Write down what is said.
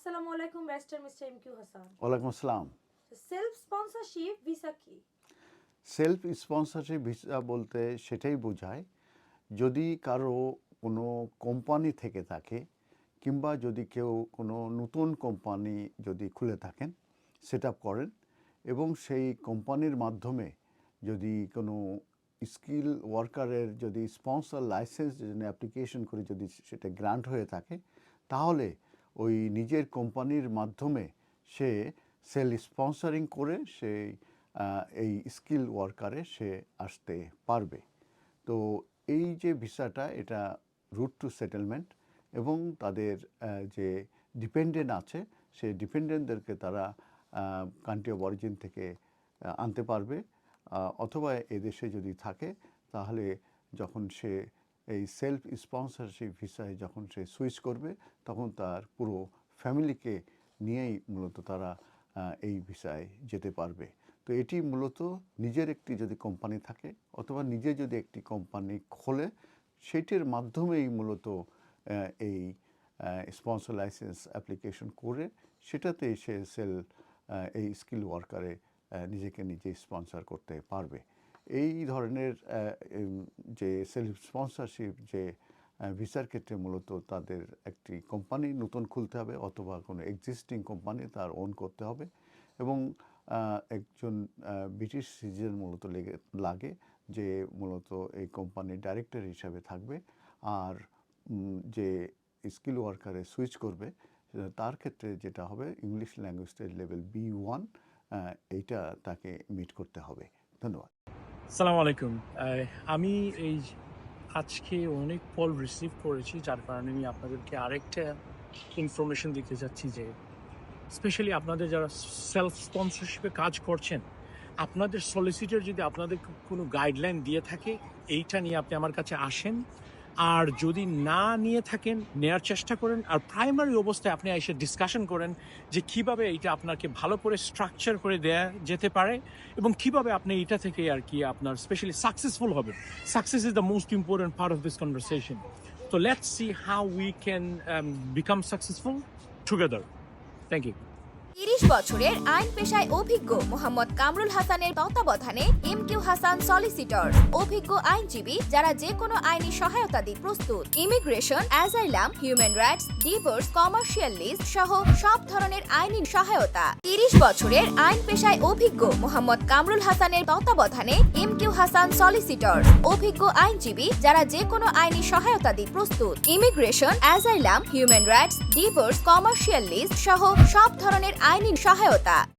আসসালামু আলাইকুম barrister mister M Q Hasan. ওয়ালাইকুম আসসালাম। সেলফ স্পন্সরশিপ ভিসা কি? সেলফ স্পন্সরশিপ ভিসা বলতে সেটাই বোঝায় যদি কারও কোনো কোম্পানি থেকে থাকে কিংবা যদি কেউ কোনো নতুন কোম্পানি যদি খুলে থাকেন সেট করেন এবং সেই কোম্পানির মাধ্যমে যদি কোনো স্কিল ওয়ার্কারের যদি স্পন্সর লাইসেন্স জন্য অ্যাপ্লিকেশন করে যদি সেটা গ্রান্ট হয়ে থাকে তাহলে ওই নিজের কোম্পানির মাধ্যমে সে সেল স্পন্সরিং করে আহ, এই স্কিল ওয়ার্কারে সে আসতে পারবে। তো এই যে ভিসাটা এটা রুট টু সেটেলমেন্ট এবং তাদের যে ডিপেন্ডেন্ট আছে সেই ডিপেন্ডেন্টদেরকে তারা কান্ট্রি অফ অরিজিন থেকে আনতে পারবে। অথবা এদেশে যদি থাকে তাহলে যখন সে এই সেলফ স্পন্সরশিপ ভিসায় যখন সে সুইচ করবে, তখন তার পুরো ফ্যামিলিকে নিয়েই মূলত তারা এই ভিসায় যেতে পারবে। তো এটি মূলত নিজের একটি যদি কোম্পানি থাকে অথবা নিজে যদি একটি কোম্পানি খোলে, সেটির মাধ্যমেই মূলত এই স্পন্সর লাইসেন্স অ্যাপ্লিকেশন করে সেটাতে সে সেল এই স্কিল ওয়ার্কারে নিজেকে নিজে স্পন্সর করতে পারবে। এই ধরনের যে সেলফ স্পন্সরশিপ যে ভিসার ক্ষেত্রে মূলত তাদের একটি কোম্পানি নতুন খুলতে হবে অথবা কোনো এক্সিস্টিং কোম্পানি তার ওন করতে হবে এবং একজন ব্রিটিশ সিটিজেন মূলত লেগে, লাগে যে মূলত এই কোম্পানির ডাইরেক্টর হিসাবে থাকবে আর যে স্কিল ওয়ার্কারে সুইচ করবে, তার ক্ষেত্রে যেটা হবে ইংলিশ ল্যাঙ্গুয়েজের লেভেল বি ওয়ান এইটা তাকে মিট করতে হবে। ধন্যবাদ। সালাম আলাইকুম। আমি এই আজকে অনেক কল রিসিভ করেছি, যার কারণে আমি আপনাদেরকে আরেকটা ইনফরমেশন দিতে চাচ্ছি যে স্পেশালি আপনাদের যারা সেলফ স্পন্সরশিপে কাজ করছেন, আপনাদের সলিসিটার যদি আপনাদের কোনো গাইডলাইন দিয়ে থাকে, এইটা নিয়ে আপনি আমার কাছে আসেন। আর যদি না নিয়ে থাকেন, নেয়ার চেষ্টা করেন, আর প্রাইমারি অবস্থায় আপনি এসে ডিসকাশন করেন যে কীভাবে এইটা আপনাকে ভালো করে স্ট্রাকচার করে দেয়া যেতে পারে এবং কীভাবে আপনি এটা থেকে আর কি আপনার স্পেশালি সাকসেসফুল হবে success is the most important part of this conversation তো let's see how we can become successful together thank you তিরিশ বছরের আইন পেশায় অভিজ্ঞ মোহাম্মদ কামরুল হাসানের তত্ত্বাবধানে এম কিউ হাসান সলিসিটর অভিজ্ঞ আইনজীবী যারা যে কোনো আইনি সহায়তা দিতে প্রস্তুত। Immigration asylum human rights divorce commercial list সহ সব ধরনের আইনি সহায়তা। তিরিশ বছরের আইন পেশায় অভিজ্ঞ মোহাম্মদ কামরুল হাসানের তত্ত্বাবধানে এম কিউ হাসান সলিসিটর অভিজ্ঞ আইনজীবী যারা যে কোনো আইনি সহায়তা দিতে প্রস্তুত। Immigration asylum human rights divorce commercial list সহ সব ধরনের আইনি সহায়তা।